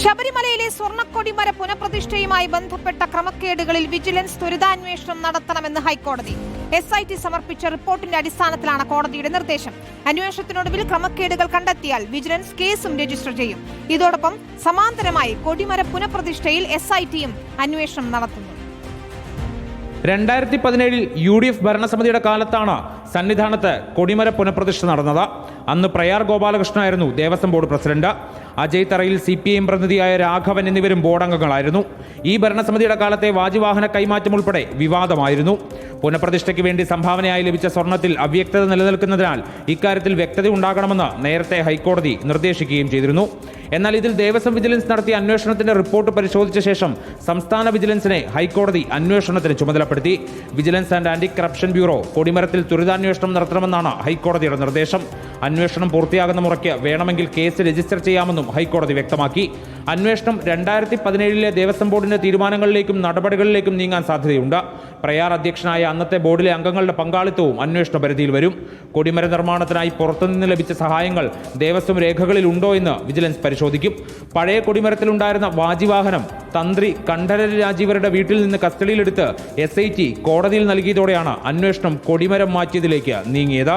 ശബരിമലയിലെ സ്വർണക്കൊടിമര പുനഃപ്രതിഷ്ഠയുമായി ബന്ധപ്പെട്ട ക്രമക്കേടുകളിൽ വിജിലൻസ് ത്വരിതാന്വേഷണം നടത്തണമെന്ന് ഹൈക്കോടതി. എസ് ഐ ടി സമർപ്പിച്ച റിപ്പോർട്ടിന്റെ അടിസ്ഥാനത്തിലാണ് കോടതിയുടെ നിർദ്ദേശം. അന്വേഷണത്തിനൊടുവിൽ ക്രമക്കേടുകൾ കണ്ടെത്തിയാൽ വിജിലൻസ് കേസും രജിസ്റ്റർ ചെയ്യും. ഇതോടൊപ്പം സമാന്തരമായി കൊടിമര പുനഃപ്രതിഷ്ഠയിൽ എസ് ഐ ടിയും അന്വേഷണം നടത്തുന്നു. രണ്ടായിരത്തി പതിനേഴിൽ യു ഡി എഫ് ഭരണസമിതിയുടെ കാലത്താണ് സന്നിധാനത്ത് കൊടിമര പുനഃപ്രതിഷ്ഠ നടന്നത്. അന്ന് Prayar ഗോപാലകൃഷ്ണനായിരുന്നു Devaswom board president. Ajay Tharayil C P M പ്രതിനിധിയായ Raghavan എന്നിവരും ബോർഡ് അംഗങ്ങളായിരുന്നു ഈ ഭരണസമിതിയുടെ കാലത്തെ വാജുവാഹന കൈമാറ്റം ഉൾപ്പെടെ വിവാദമായിരുന്നു. പുനഃപ്രതിഷ്ഠയ്ക്ക് വേണ്ടി സംഭാവനയായി ലഭിച്ച സ്വർണത്തിൽ അവ്യക്തത നിലനിൽക്കുന്നതിനാൽ ഇക്കാര്യത്തിൽ വ്യക്തത ഉണ്ടാകണമെന്ന് നേരത്തെ ഹൈക്കോടതി നിർദ്ദേശിക്കുകയും ചെയ്തിരുന്നു. എന്നാൽ ഇതിൽ ദേവസ്വം വിജിലൻസ് നടത്തിയ അന്വേഷണത്തിന്റെ റിപ്പോർട്ട് പരിശോധിച്ച ശേഷം സംസ്ഥാന വിജിലൻസിനെ ഹൈക്കോടതി അന്വേഷണത്തിന് ചുമതലപ്പെടുത്തി. Vigilance and anti corruption bureau കൊടിമരത്തിൽ ദുരിതാന്വേഷണം നടത്തണമെന്നാണ് ഹൈക്കോടതിയുടെ നിർദ്ദേശം. അന്വേഷണം പൂർത്തിയാകുന്ന മുറയ്ക്ക് വേണമെങ്കിൽ കേസ് രജിസ്റ്റർ ചെയ്യാമെന്നും ഹൈക്കോടതി വ്യക്തമാക്കി. അന്വേഷണം രണ്ടായിരത്തി പതിനേഴിലെ ദേവസ്വം ബോർഡിന്റെ തീരുമാനങ്ങളിലേക്കും നടപടികളിലേക്കും നീങ്ങാൻ സാധ്യതയുണ്ട്. പ്രയാർ അധ്യക്ഷനായ അന്നത്തെ ബോർഡിലെ അംഗങ്ങളുടെ പങ്കാളിത്തവും അന്വേഷണ പരിധിയിൽ വരും. കൊടിമര നിർമ്മാണത്തിനായി പുറത്തുനിന്ന് ലഭിച്ച സഹായങ്ങൾ ദേവസ്വം രേഖകളിൽ ഉണ്ടോ എന്ന് വിജിലൻസ് പരിശോധിക്കും. പഴയ കൊടിമരത്തിലുണ്ടായിരുന്ന വാജിവാഹനം തന്ത്രി കണ്ഠരര് രാജീവരുടെ വീട്ടിൽ നിന്ന് കസ്റ്റഡിയിലെടുത്ത് എസ് ഐ ടി കോടതിയിൽ നൽകിയതോടെയാണ് അന്വേഷണം കൊടിമരം മാറ്റിയതിലേക്ക് നീങ്ങിയത്.